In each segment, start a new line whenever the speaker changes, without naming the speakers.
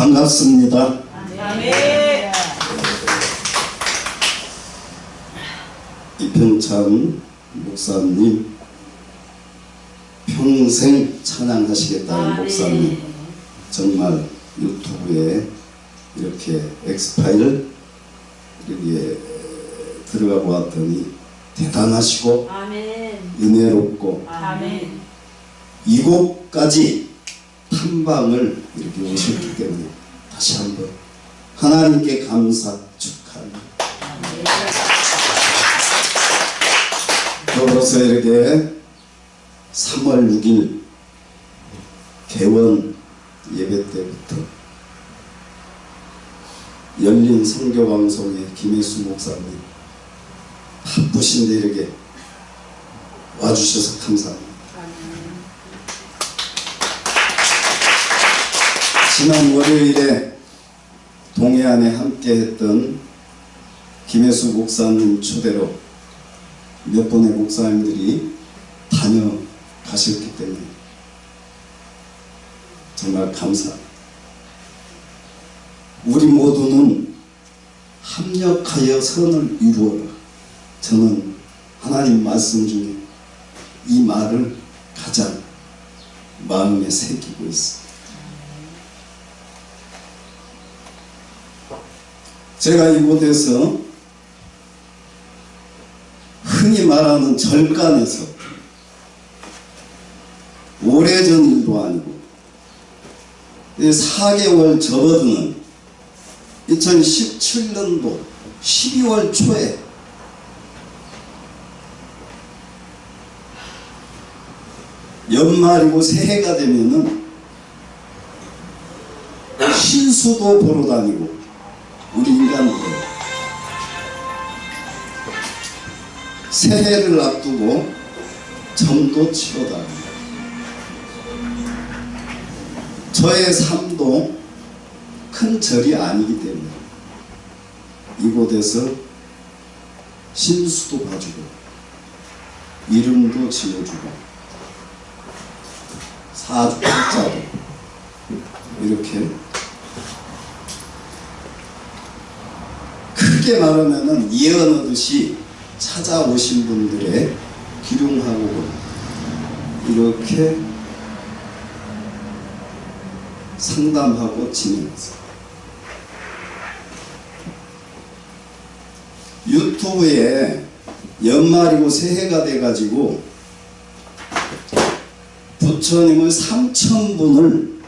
반갑습니다.
아멘.
이평찬 목사님 평생 찬양하시겠다는 목사님 정말 유튜브에 이렇게 엑스파일 이렇게 들어가 보았더니 대단하시고
아멘.
은혜롭고
아멘.
이곳까지 탐방을 이렇게 오셨기 때문에 다시 한번 하나님께 감사 축하합니다. 더불어서 이렇게 3월 6일 개원 예배 때부터 열린 성교방송의 김혜수 목사님 바쁘신데 이렇게 와주셔서 감사합니다. 지난 월요일에 동해안에 함께했던 김혜수 목사님 초대로 몇 분의 목사님들이 다녀가셨기 때문에 정말 감사합니다. 우리 모두는 합력하여 선을 이루어라. 저는 하나님 말씀 중에 이 말을 가장 마음에 새기고 있습니다. 제가 이곳에서 흔히 말하는 절간에서 오래전 일도 아니고 4개월 접어드는 2017년도 12월 초에 연말이고 새해가 되면은 신수도 보러 다니고 새해를 앞두고 점도 치러 다닙니다. 저의 삶도 큰 절이 아니기 때문에 이곳에서 신수도 봐주고 이름도 지어주고 사주팔자도 이렇게 크게 말하면은 예언하듯이 찾아오신 분들의 기lum하고 이렇게 상담하고 진행했어요. 유튜브에 연말이고 새해가 돼가지고 부처님을 3천 분을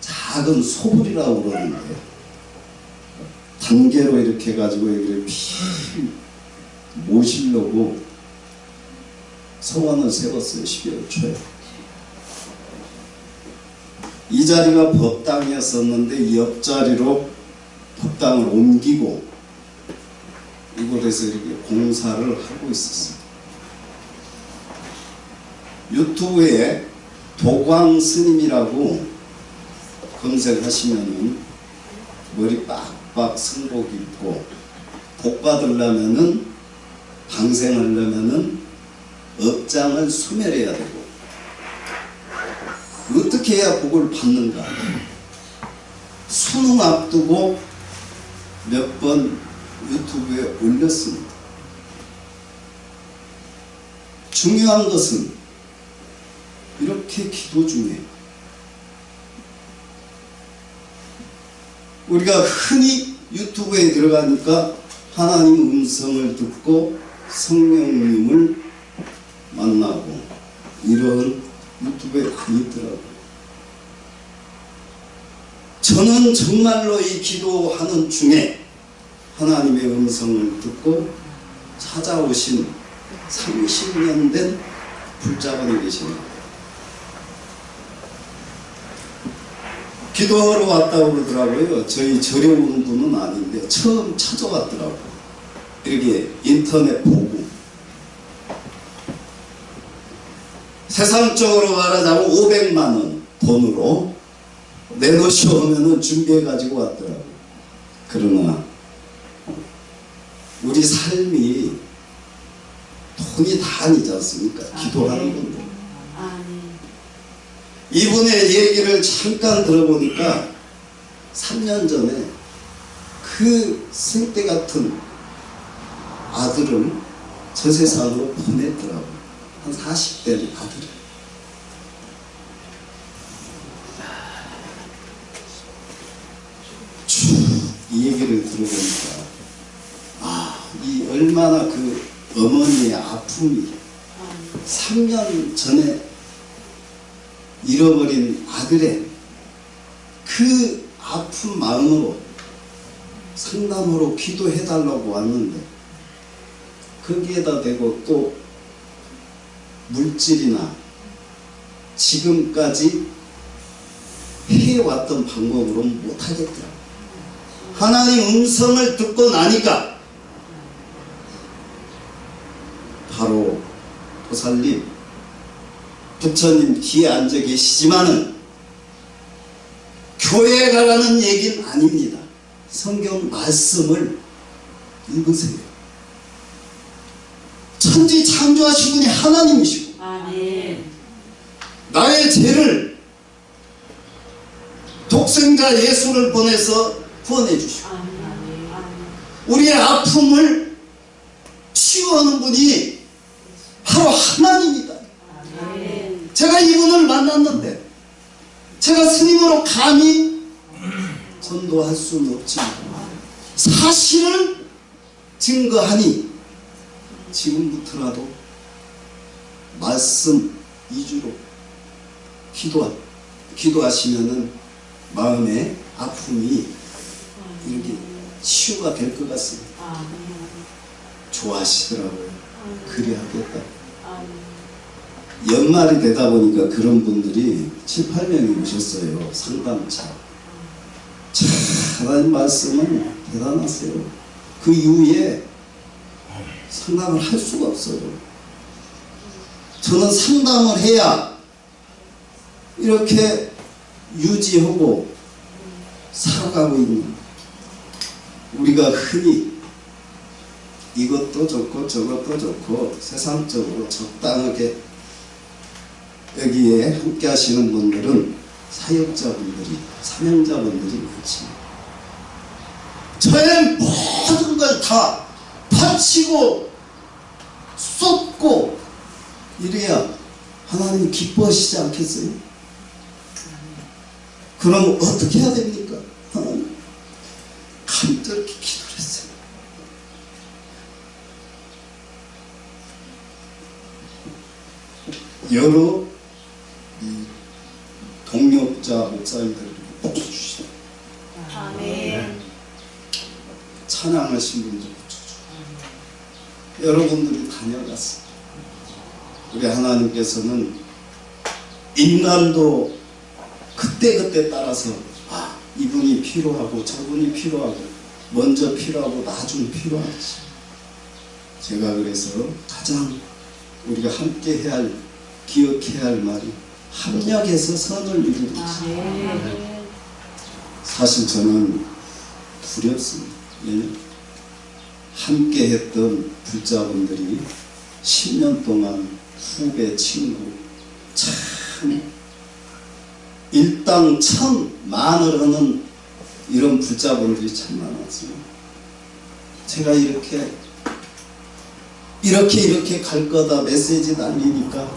작은 소불이라고 그러는데 단계로 이렇게 해가지고 이렇게 피 모시려고 소원을 세웠어요 12월 초에. 이 자리가 법당이었었는데 이 옆자리로 법당을 옮기고 이곳에서 이렇게 공사를 하고 있었어요 유튜브에 도광 스님이라고 검색하시면은 머리 빡빡 승복 입고 복 받으려면은 방생하려면은 업장을 소멸해야 되고 어떻게 해야 복을 받는가 수능 앞두고 몇 번 유튜브에 올렸습니다. 중요한 것은 이렇게 기도 중에 우리가 흔히 유튜브에 들어가니까 하나님 음성을 듣고 성령님을 만나고 이런 유튜브에 많이 있더라고요. 저는 정말로 이 기도하는 중에 하나님의 음성을 듣고 찾아오신 30년 된 불자분이 계십니다. 기도하러 왔다고 그러더라고요. 저희 절에 오는 분은 아닌데 처음 찾아왔더라고요. 이렇게 인터넷 보고 세상적으로 말하자면 500만 원 돈으로 내놓으시오면은 준비해 가지고 왔더라고요. 그러나 우리 삶이 돈이 다 아니지 않습니까? 기도하는 건데.
아멘.
이분의 얘기를 잠깐 들어보니까 3년 전에 그 생때 같은 아들을 저 세상으로 보냈더라고요. 한 40대 아들을. 쭉이 얘기를 들어보니까 아, 이 얼마나 그 어머니의 아픔이 3년 전에 잃어버린 아들의 그 아픈 마음으로 상담으로 기도해달라고 왔는데 거기에다 대고 또 물질이나 지금까지 해왔던 방법으로는 못하겠더라고요. 하나님 음성을 듣고 나니까 바로 보살님 부처님 뒤에 앉아 계시지만은 교회 가라는 얘기는 아닙니다. 성경 말씀을 읽으세요. 천지 창조하신 분이 하나님이시고
아멘.
나의 죄를 독생자 예수를 보내서 구원해 주시고
아멘.
우리의 아픔을 치유하는 분이 바로 하나님이다. 제가 이분을 만났는데 제가 스님으로 감히 전도할 수는 없지만 사실을 증거하니 지금부터라도 말씀 위주로 기도하, 기도하시면은 마음의 아픔이 이렇게 치유가 될 것 같습니다.
아멘.
좋아하시더라고요. 그래 하겠다.
아멘.
연말이 되다 보니까 그런 분들이 7, 8명이 오셨어요. 상담차. 참, 하나님 말씀은 대단하세요. 그 이후에 상담을 할 수가 없어요. 저는 상담을 해야 이렇게 유지하고 살아가고 있는 우리가 흔히 이것도 좋고 저것도 좋고 세상적으로 적당하게 여기에 함께 하시는 분들은 사역자분들이, 사명자분들이 많지. 저의 모든 걸다바 치고 쏟고 이래야 하나님 기뻐하시지 않겠어요? 그럼 어떻게 해야 됩니까? 하나님 간절히 기도를 했어요. 여러 이 동력자 목사님들을 붙여주시고
아멘.
찬양하신 분들 붙 여러분들이 다녀갔어요. 우리 하나님께서는 인간도 그때그때 따라서 아 이분이 필요하고 저분이 필요하고 먼저 필요하고 나중 필요하지. 제가 그래서 가장 우리가 함께 해야 할 기억해야 할 말이 합력해서 선을 이루는 것이
아멘.
사실 저는 두렵습니다. 왜냐면 함께 했던 불자분들이 10년 동안 후배, 친구, 참, 일당 천, 만을 하는 이런 불자분들이 참 많았어요. 제가 이렇게, 이렇게, 이렇게 갈 거다 메시지 날리니까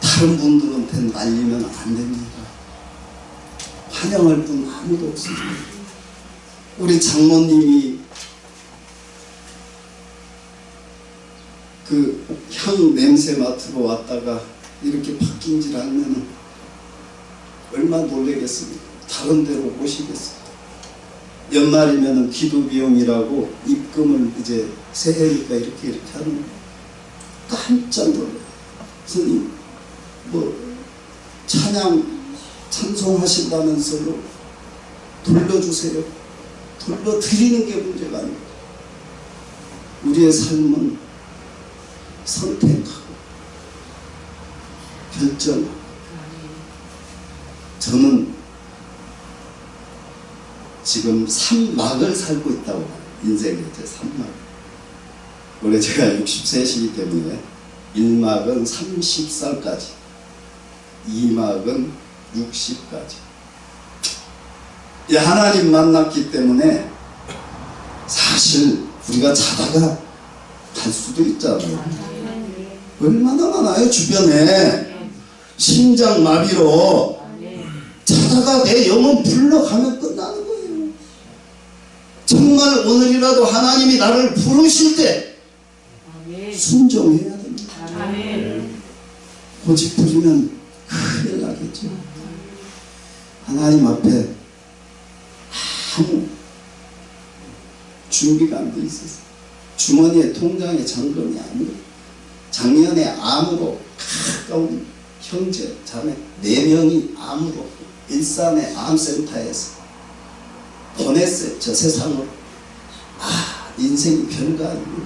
다른 분들한테 날리면 안 됩니다. 환영할 분 아무도 없습니다. 우리 장모님이 그 향 냄새 맡으러 왔다가 이렇게 바뀐 줄 알면 얼마나 놀라겠습니까? 다른 데로 오시겠어요. 연말이면 기도 비용이라고 입금을 이제 새해니까 이렇게 이렇게 하는. 깜짝 놀라요. 스님, 뭐 찬양 찬송하신다면서요 돌려주세요. 돌려드리는 게 문제가 아니고 우리의 삶은 선택하고 결정하고 저는 지금 3막을 살고 있다고. 인생의 제 3막. 원래 제가 60세시기 때문에 1막은 30살까지 2막은 60까지 이 하나님 만났기 때문에 사실 우리가 자다가 갈 수도 있잖아요. 얼마나 많아요 주변에 심장 마비로 자다가 내 영혼 불러가면 끝나는 거예요. 정말 오늘이라도 하나님이 나를 부르실 때 순종해야 됩니다. 고집 부리면 큰일 나겠죠. 하나님 앞에 아무 준비가 안 돼 있어서 주머니에 통장에 잔금이 아무로 작년에 암으로 가까운 형제 자매 네 명이 암으로 일산의 암센터에서 보냈어요. 저 세상으로 아 인생이 별거 아니고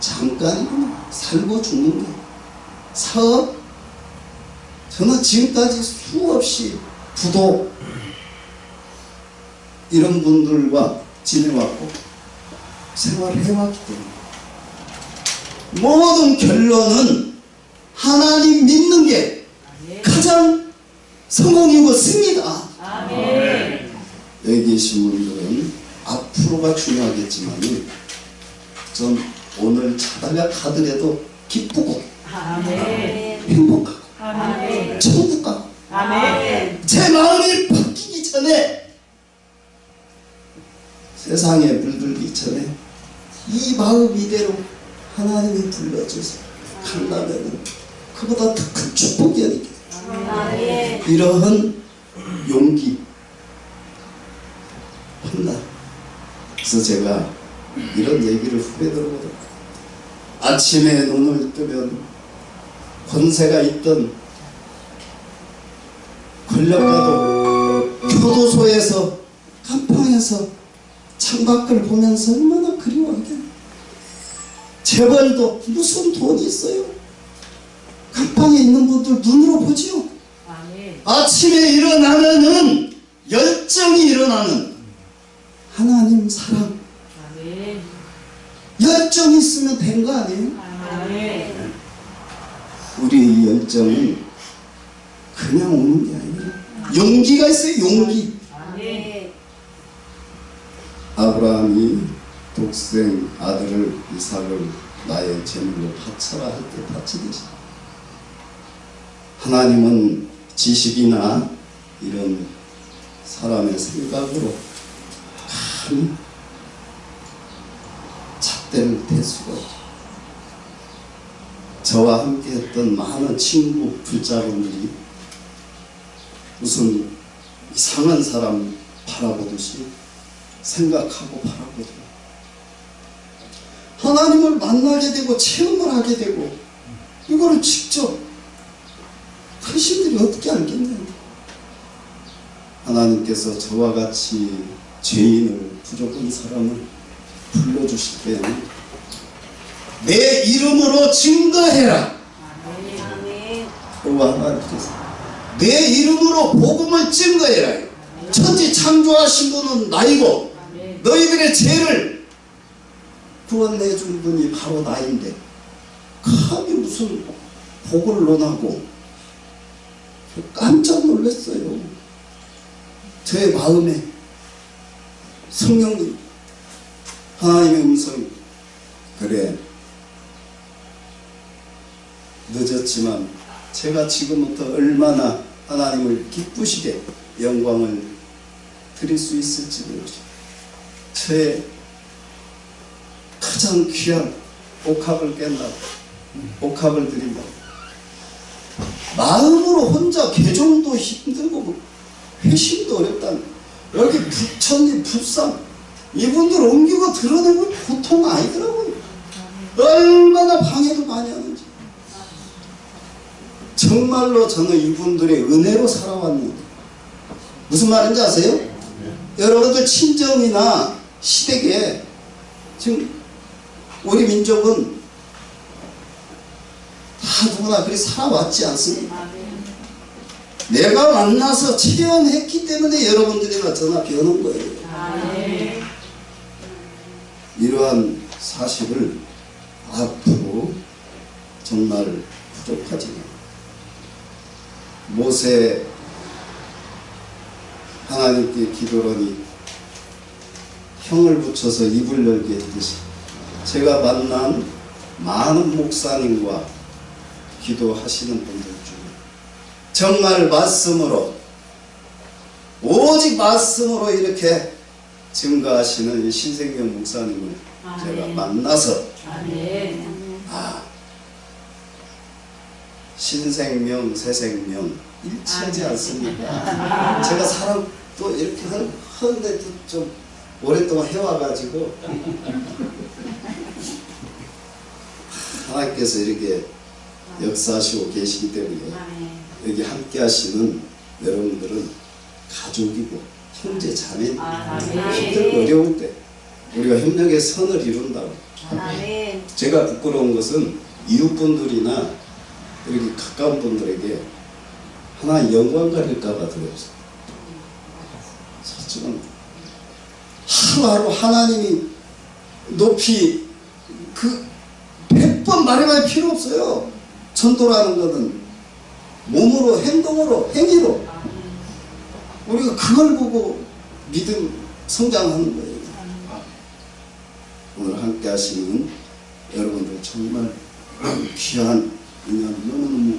잠깐이구나. 살고 죽는 게 사업? 저는 지금까지 수없이 부도 이런 분들과 지내왔고 생활해왔기 때문에 모든 결론은 하나님 믿는 게 가장 성공이고 승리다. 여기 계신 분들은 앞으로가 중요하겠지만 전 오늘 자다가 가더라도 기쁘고 행복하고 천국 가고 제 마음이 바뀌기 전에 세상에 물들기 전에 이 마음 이대로 하나님이 불러줘서 간다면 그보다 더 큰 축복이 어디 있겠어요. 이러한 용기 한다. 그래서 제가 이런 얘기를 후배들하고도 아침에 눈을 뜨면 권세가 있던 권력가도 교도소에서 감방에서 창밖을 보면서 얼마나 그리워하게 재벌도 무슨 돈이 있어요? 감방에 있는 분들 눈으로 보지요. 아침에 일어나면은 열정이 일어나는 하나님 사랑. 열정이 있으면 된 거 아니에요? 우리 이 열정은 그냥 오는 게 아니라 용기가 있어요 용기. 아브라함이 독생 아들을 이삭을 나의 제물로 바쳐라 할 때 바치듯이 하나님은 지식이나 이런 사람의 생각으로 감히 잣대를 댈 수가 없죠. 저와 함께 했던 많은 친구 불자분들이 무슨 이상한 사람 바라보듯이 생각하고 바라보더라. 하나님을 만나게 되고 체험을 하게 되고 이거를 직접 당신들이 어떻게 알겠냐고. 하나님께서 저와 같이 죄인을 부족한 사람을 불러주실 때는 내 이름으로 증거해라. 하나님께서 내 이름으로 복음을 증거해라. 천지 창조하신 분은 나이고 너희들의 죄를 구원해 준 분이 바로 나인데 감히 무슨 복을 논하고 깜짝 놀랐어요. 저의 마음에 성령님 하나님의 음성이 그래 늦었지만 제가 지금부터 얼마나 하나님을 기쁘시게 영광을 드릴 수 있을지 모르죠. 저의 가장 귀한 옥합을 깬다고. 옥합을 드린다고. 마음으로 혼자 개종도 힘들고 회심도 어렵다는. 여기 부처님 불상 이분들 옮기고 드러내는 건 보통 아니더라고요. 얼마나 방해도 많이 하는지. 정말로 저는 이분들의 은혜로 살아왔는데. 무슨 말인지 아세요? 여러분들 친정이나 시댁에 지금 우리 민족은 다 누구나 그렇게 살아왔지 않습니까? 내가 만나서 체험했기 때문에 여러분들이나 저나 배우는 거예요. 이러한 사실을 앞으로 정말 부족하지만 모세 하나님께 기도하니 형을 붙여서 입을 열게 했듯이 제가 만난 많은 목사님과 기도하시는 분들 중에 정말 말씀으로 오직 말씀으로 이렇게 증가하시는 이 신생명 목사님을 제가
아멘.
만나서
아멘.
아 신생명 새생명 일치하지
아멘.
않습니까? 제가 사람 또 이렇게 한- 하는데 또좀 오랫동안 해와가지고 하나님께서 이렇게 역사하시고 계시기 때문에
아멘.
여기 함께 하시는 여러분들은 가족이고 형제 자매
아,
힘들고
아멘.
어려울 때 우리가 협력의 선을 이룬다고
아멘.
제가 부끄러운 것은 이웃분들이나 이렇게 가까운 분들에게 하나 영광 가릴까봐 두려웠어요. 솔직히 하루하루 하나님이 높이 그 100번 말해봐야 필요 없어요. 전도라는 것은 몸으로 행동으로 행위로 우리가 그걸 보고 믿음 성장하는 거예요. 오늘 함께 하시는 여러분들 정말 귀한 인연 너무너무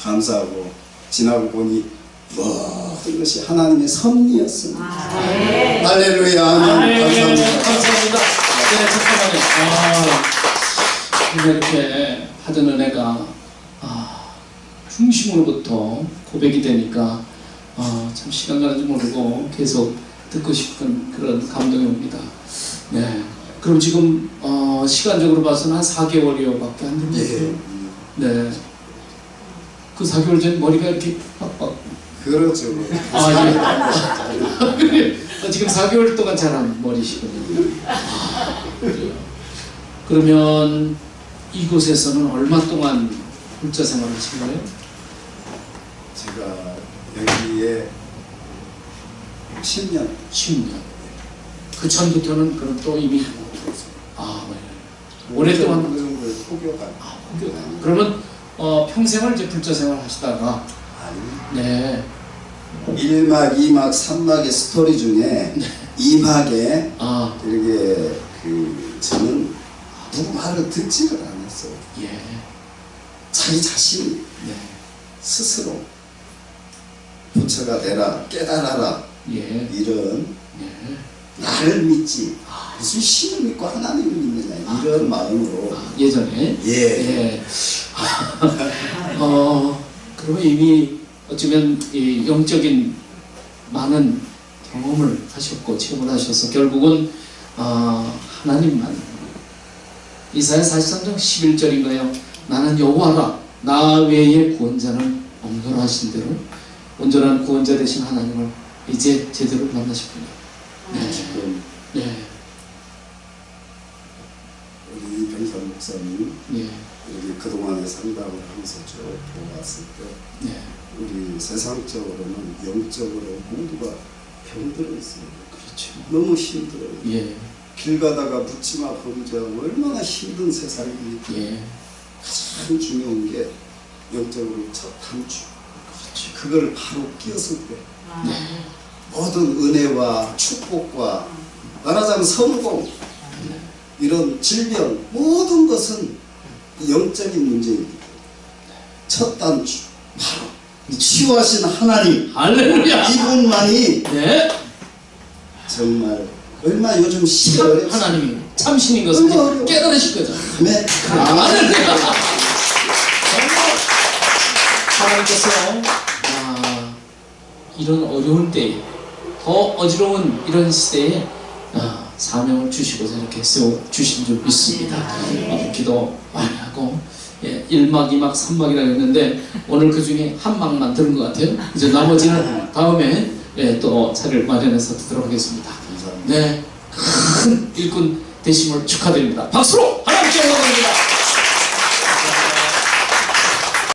감사하고 지나고 보니 모든 것이 하나님의 섭리였습니다.
아멘.
할렐루야
아멘.
아멘 감사합니다.
감사합니다. 네, 잠깐만요. 아, 이렇게 받은 은혜가 아, 중심으로부터 고백이 되니까 아, 참 시간 가는 줄 모르고 계속 듣고 싶은 그런 감동이 옵니다. 네. 그럼 지금 어, 시간적으로 봐서는 한 4개월여밖에 안
예.
됐네요. 네. 그 4개월 전 머리가 이렇게 빡빡.
그렇죠.
아, 예. 어, 지금 4개월 동안 자란 머리시거든요. 아. 그러면 이곳에서는 얼마 동안 불자 생활을 거예요?
제가 여기에 10년
10년. 그 전부터는 그럼 또 이미 아, 네. 오랫동안
그 정도의 포교가
아, 혹여- 그러면 어, 평생을 이제 불자 생활 하시다가
아니
네.
1막, 2막, 3막의 스토리 중에 2막에
아,
이렇게 그 저는 누구 말을 듣지를 않았어요.
예.
자기 자신이
네.
스스로 부처가 되라 깨달아라
예.
이런
예.
나를 믿지 무슨 신을 믿고 하나님을 믿느냐 이런 마음으로
아, 예전에
예
예. 어, 그러면 이미 어쩌면 이 영적인 많은 경험을 하셨고 체험을 하셔서 결국은 어, 하나님만 이사야 43장 11절인가요? 나는 여호와라 나 외에 구원자는 없노라 하신 대로 온전한 구원자 되신 하나님을 이제 제대로 만나셨군요. 네.
지금
네.
우리 병선 목사님
네.
여기 그동안의 상담을 하면서 쭉 보았을 때
네.
우리 세상적으로는 영적으로 모두가 병들어 있어요.
그렇죠.
너무 힘들어요.
예.
길 가다가 묻지마 범죄하고 얼마나 힘든 세상입니까?
예.
가장 중요한 게 영적으로 첫 단추. 그걸 바로 끼었을 때
아멘.
모든 은혜와 축복과 말하자면 성공 이런 질병 모든 것은 영적인 문제입니다. 첫 단추 바로 치유하신 하나님
할렐루야.
이분만이
네.
정말 얼마 요즘
참
시어요
하나님이 참신인 것을. 깨달으실 거죠.
네.
할렐루야. 하나님께서 아, 이런 어려운 때에 더 어지러운 이런 시대에 아, 사명을 주시고서 이렇게 세워 주신 줄 믿습니다. 어, 기도 많이 하고 예, 1막, 2막, 3막이라고 했는데 오늘 그 중에 한 막만 들은 것 같아요. 이제 나머지는 다음에 예, 또 차를 마련해서 듣도록
하겠습니다.
네, 큰 일꾼 되심을 축하드립니다. 박수로 하나님께 영광 드립니다.